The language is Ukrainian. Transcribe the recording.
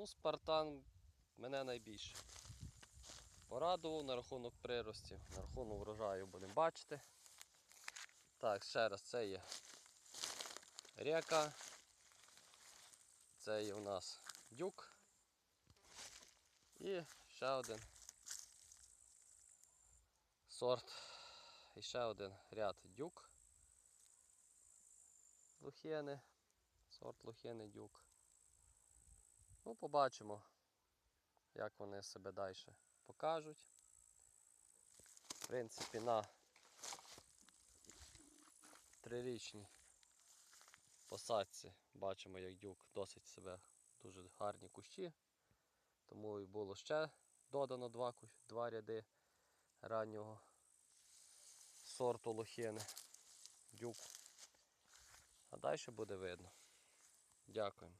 Ну, Спартан мене найбільше порадував на рахунок приростів, на рахунок врожаю будемо бачити. Так, ще раз, це є река. Це є у нас дюк. І ще один сорт. І ще один ряд дюк. Лухени. Сорт лухени дюк. Ну, побачимо, як вони себе далі покажуть. В принципі, на трирічній посадці бачимо, як дюк досить себе дуже гарні кущі. Тому і було ще додано два, два ряди раннього сорту лохини. Дюк. А далі буде видно. Дякуємо.